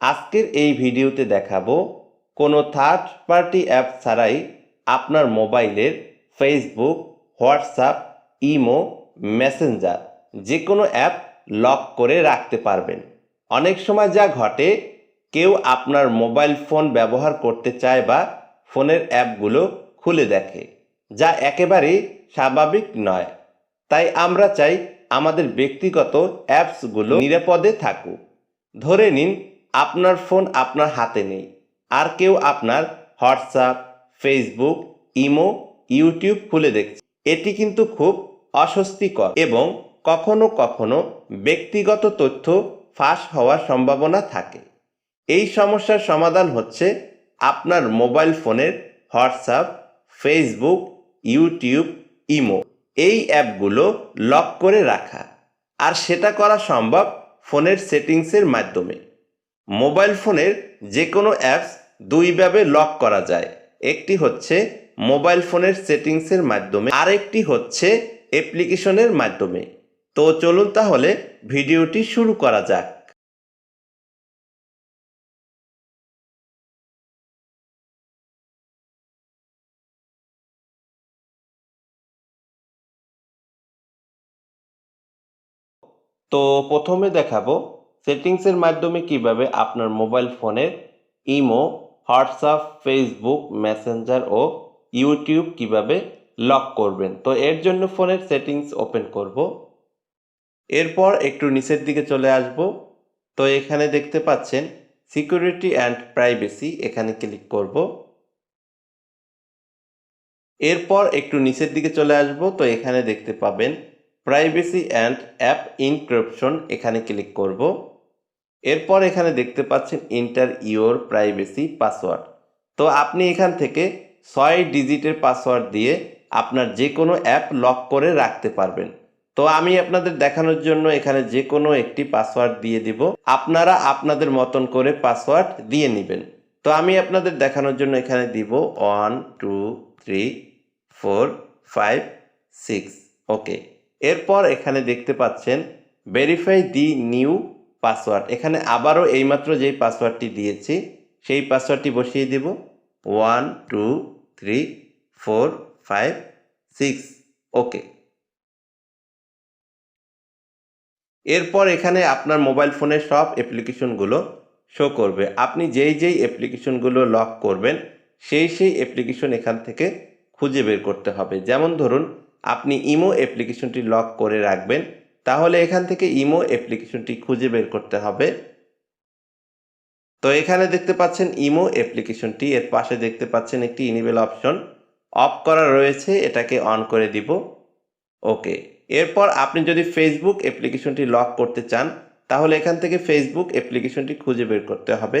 আজকের এই ভিডিওতে দেখাবো কোনো থার্ড পার্টি অ্যাপ ছাড়াই আপনার মোবাইলের ফেসবুক হোয়াটসঅ্যাপ ইমো মেসেঞ্জার যে কোনো অ্যাপ লক করে রাখতে পারবেন। অনেক সময় যা ঘটে, কেউ আপনার মোবাইল ফোন ব্যবহার করতে চায় বা ফোনের অ্যাপগুলো খুলে দেখে, যা একেবারেই স্বাভাবিক নয়। তাই আমরা চাই আমাদের ব্যক্তিগত অ্যাপসগুলো নিরাপদে থাকুক। ধরে নিন আপনার ফোন আপনার হাতে নেই। আর কেউ আপনার হোয়াটসঅ্যাপ, ফেসবুক, ইমো, ইউটিউব খুলে দেখছে। এটি কিন্তু খুব অস্বস্তিকর এবং কখনো কখনো ব্যক্তিগত তথ্য ফাঁস হওয়ার সম্ভাবনা থাকে। এই সমস্যার সমাধান হচ্ছে আপনার মোবাইল ফোনের হোয়াটসঅ্যাপ, ফেসবুক, ইউটিউব, ইমো। এই অ্যাপগুলো লক করে রাখা। আর সেটা করা সম্ভব ফোনের সেটিংসের মাধ্যমে। মোবাইল ফোনের যে কোনো অ্যাপস দুইভাবে লক করা যায়। একটি হচ্ছে মোবাইল ফোনের সেটিংসের মাধ্যমে, আরেকটি হচ্ছে অ্যাপ্লিকেশনের মাধ্যমে। তো চলুন তাহলে ভিডিওটি শুরু করা যাক। তো প্রথমে দেখাবো সেটিংসের মাধ্যমে কীভাবে আপনার মোবাইল ফোনের ইমো, হোয়াটসঅ্যাপ, ফেসবুক, মেসেঞ্জার ও ইউটিউব কীভাবে লক করবেন? তো এর জন্য ফোনের সেটিংস ওপেন করব। এরপর একটু নিচের দিকে চলে আসব। তো এখানে দেখতে পাচ্ছেন সিকিউরিটি অ্যান্ড প্রাইভেসি এখানে ক্লিক করব। এরপর একটু নিচের দিকে চলে আসব। তো এখানে দেখতে পাবেন প্রাইভেসি অ্যান্ড অ্যাপ ইনক্রিপশন এখানে ক্লিক করব। এরপর এখানে দেখতে পাচ্ছেন ইন্টার ইওর প্রাইভেসি পাসওয়ার্ড তো আপনি এখান থেকে ছয় ডিজিটের পাসওয়ার্ড দিয়ে আপনার যে কোনো অ্যাপ লক করে রাখতে পারবেন। তো আমি আপনাদের দেখানোর জন্য এখানে যে কোনো একটি পাসওয়ার্ড দিয়ে দিব। আপনারা আপনাদের মতন করে পাসওয়ার্ড দিয়ে নেবেন। তো আমি আপনাদের দেখানোর জন্য এখানে দিব one two three four five six okay এরপর এখানে দেখতে পাচ্ছেন ভেরিফাই দি নিউ পাসওয়ার্ড। এখানে আবারও এইমাত্র যেই পাসওয়ার্ডটি দিয়েছি, সেই পাসওয়ার্ডটি বসিয়ে দেব। One, two, three, four, five, six. Okay. এরপর এখানে আপনার মোবাইল ফোনের সব অ্যাপ্লিকেশনগুলো শো করবে। আপনি যেই যেই অ্যাপ্লিকেশনগুলো লক করবেন, সেই সেই অ্যাপ্লিকেশন এখান থেকে খুঁজে বের করতে হবে। যেমন ধরুন, আপনি ইমো অ্যাপ্লিকেশনটি লক করে রাখবেন তাহলে এখান থেকে ইমো অ্যাপ্লিকেশনটি খুঁজে বের করতে হবে। তো এখানে দেখতে পাচ্ছেন ইমো অ্যাপ্লিকেশনটি, এর পাশে দেখতে পাচ্ছেন একটি ইনিবেল অপশন অফ করা রয়েছে, এটাকে অন করে দিব। ওকে, এরপর আপনি যদি ফেসবুক অ্যাপ্লিকেশনটি লক করতে চান, তাহলে এখান থেকে ফেসবুক অ্যাপ্লিকেশনটি খুঁজে বের করতে হবে।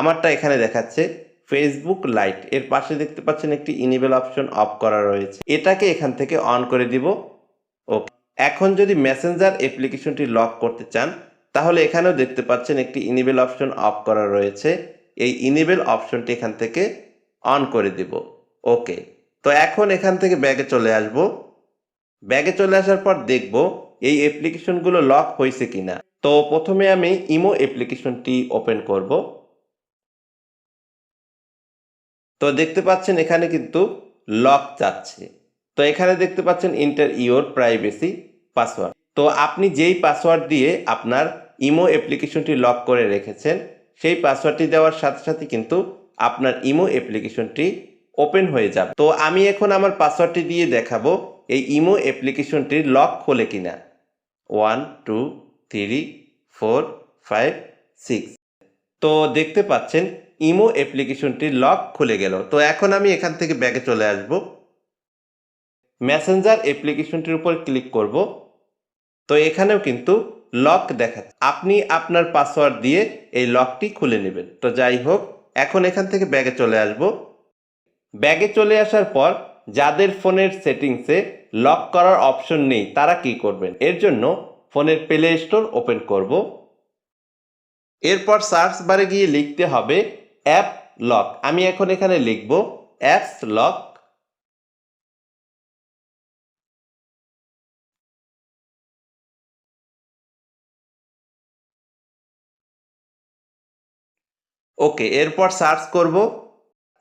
আমারটা এখানে দেখাচ্ছে ফেসবুক লাইটের পাশে দেখতে পাচ্ছেন একটি ইনিবেল অপশন অফ করা রয়েছে। এটাকে এখান থেকে অন করে দিব। এখন যদি মেসেঞ্জার অ্যাপ্লিকেশনটি লক করতে চান, তাহলে এখানেও দেখতে পাচ্ছেন একটি ইনিবেল অপশন অফ করা রয়েছে। এই ইনিবেল অপশনটি এখান থেকে অন করে দিব। ওকে তো এখন এখান থেকে ব্যাগে চলে আসব। ব্যাগে চলে আসার পর দেখব এই অ্যাপ্লিকেশনগুলো লক হয়েছে কিনা। তো প্রথমে আমি ইমো অ্যাপ্লিকেশনটি ওপেন করব। তো দেখতে পাচ্ছেন এখানে কিন্তু লক যাচ্ছে। তো এখানে দেখতে পাচ্ছেন ইন্টার ইওর প্রাইভেসি পাসওয়ার্ড তো আপনি যেই পাসওয়ার্ড দিয়ে আপনার ইমো অ্যাপ্লিকেশনটি লক করে রেখেছেন, সেই পাসওয়ার্ডটি দেওয়ার সাথে সাথে কিন্তু আপনার ইমো অ্যাপ্লিকেশনটি ওপেন হয়ে যাবে। তো আমি এখন আমার পাসওয়ার্ডটি দিয়ে দেখাবো, এই ইমো অ্যাপ্লিকেশনটির লক খোলে কিনা। One two three four five six তো দেখতে পাচ্ছেন, ইমো অ্যাপ্লিকেশনটির লক খুলে গেল। তো এখন আমি এখান থেকে ব্যাগে চলে আসব। মেসেঞ্জার অ্যাপ্লিকেশনটির উপর ক্লিক করব। তো এখানেও কিন্তু লক দেখাচ্ছে আপনি আপনার পাসওয়ার্ড দিয়ে এই লকটি খুলে নেবেন। তো যাই হোক, এখন এখান থেকে ব্যাগে চলে আসব। ব্যাগে চলে আসার পর যাদের ফোনের সেটিংসে লক করার অপশন নেই, তারা কি করবেন? এর জন্য ফোনের প্লে স্টোর ওপেন করব। এরপর সার্চ বারে গিয়ে লিখতে হবে অ্যাপ লক আমি এখন এখানে লিখব অ্যাপস লক ওকে, এরপর সার্চ করব।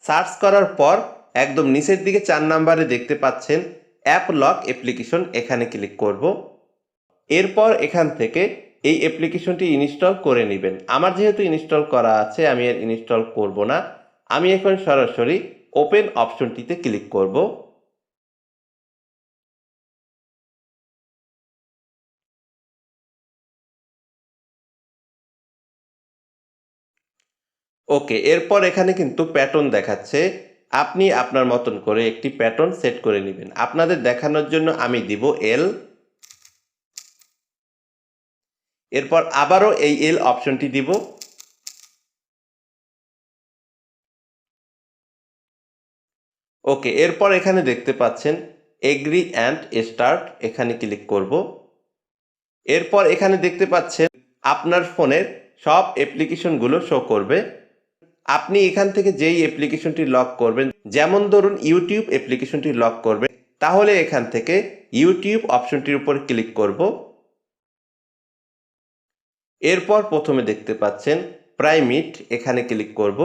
সার্চ করার পর একদম নিচের দিকে চার নাম্বারে দেখতে পাচ্ছেন অ্যাপ লক অ্যাপ্লিকেশন, এখানে ক্লিক করব। এরপর এখান থেকে এই অ্যাপ্লিকেশনটি ইনস্টল করে নেবেন। আমার যেহেতু ইনস্টল করা আছে, আমি আর ইনস্টল করব না। আমি এখন সরাসরি ওপেন অপশনটিতে ক্লিক করব। ওকে এরপর এখানে কিন্তু প্যাটার্ন দেখাচ্ছে। আপনি আপনার মতন করে একটি প্যাটার্ন সেট করে নেবেন। আপনাদের দেখানোর জন্য আমি দিব এল এরপর আবারও এই এল অপশনটি দিব। ওকে এরপর এখানে দেখতে পাচ্ছেন এগ্রি অ্যান্ড স্টার্ট এখানে ক্লিক করব। এরপর এখানে দেখতে পাচ্ছেন আপনার ফোনের সব অ্যাপ্লিকেশনগুলো শো করবে। আপনি এখান থেকে যেই অ্যাপ্লিকেশনটি লক করবেন, যেমন ধরুন ইউটিউব অ্যাপ্লিকেশনটি লক করবেন, তাহলে এখান থেকে ইউটিউব অপশনটির উপর ক্লিক করব। এরপর প্রথমে দেখতে পাচ্ছেন প্রাইমিট এখানে ক্লিক করব।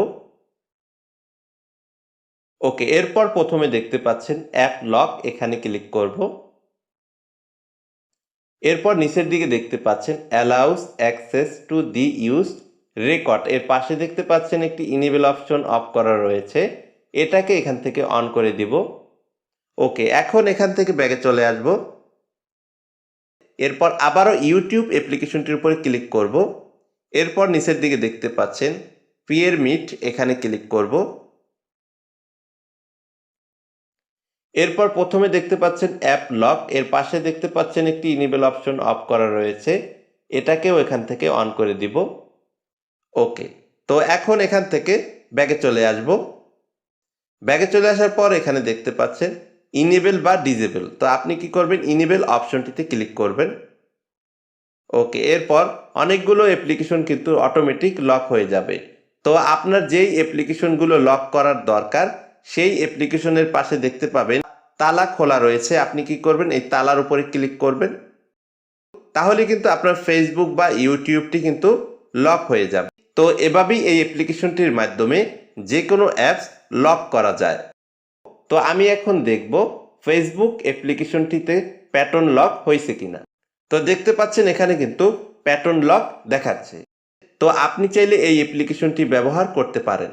ওকে, এরপর প্রথমে দেখতে পাচ্ছেন অ্যাপ লক, এখানে ক্লিক করব। এরপর নিচের দিকে দেখতে পাচ্ছেন allows access to the use record. এর পাশে দেখতে পাচ্ছেন একটি ইনেবল অপশন অফ করা রয়েছে। এটাকে এখান থেকে অন করে দিব। ওকে, এখন এখান থেকে ব্যাগে চলে আসব। এরপর আবারও ইউটিউব অ্যাপ্লিকেশনটির উপরে ক্লিক করব। এরপর নিচের দিকে দেখতে পাচ্ছেন পিয়ের মিট এখানে ক্লিক করব। এরপর প্রথমে দেখতে পাচ্ছেন অ্যাপ লক এর পাশে দেখতে পাচ্ছেন একটি ইনেবল অপশন অফ করা রয়েছে। এটাকেও এখান থেকে অন করে দিব। ওকে, তো এখন এখান থেকে ব্যাগে চলে আসব। ব্যাগে চলে আসার পর এখানে দেখতে পাচ্ছেন ইনেবেল বা ডিজেবল তো আপনি কি করবেন? ইনেবেল অপশনটিতে ক্লিক করবেন। ওকে, এরপর অনেকগুলো অ্যাপ্লিকেশন কিন্তু অটোমেটিক লক হয়ে যাবে। তো আপনার যেই অ্যাপ্লিকেশনগুলো লক করার দরকার, সেই অ্যাপ্লিকেশনের পাশে দেখতে পাবেন তালা খোলা রয়েছে। আপনি কি করবেন? এই তালার উপরে ক্লিক করবেন। তাহলে কিন্তু আপনার ফেসবুক বা ইউটিউবটি কিন্তু লক হয়ে যাবে। তো এভাবেই এই অ্যাপ্লিকেশনটির মাধ্যমে যে কোনো অ্যাপস লক করা যায়। তো আমি এখন দেখব ফেসবুক অ্যাপ্লিকেশনটিতে প্যাটার্ন লক হয়েছে কিনা। তো দেখতে পাচ্ছেন এখানে কিন্তু প্যাটার্ন লক দেখাচ্ছে। তো আপনি চাইলে এই অ্যাপ্লিকেশনটি ব্যবহার করতে পারেন।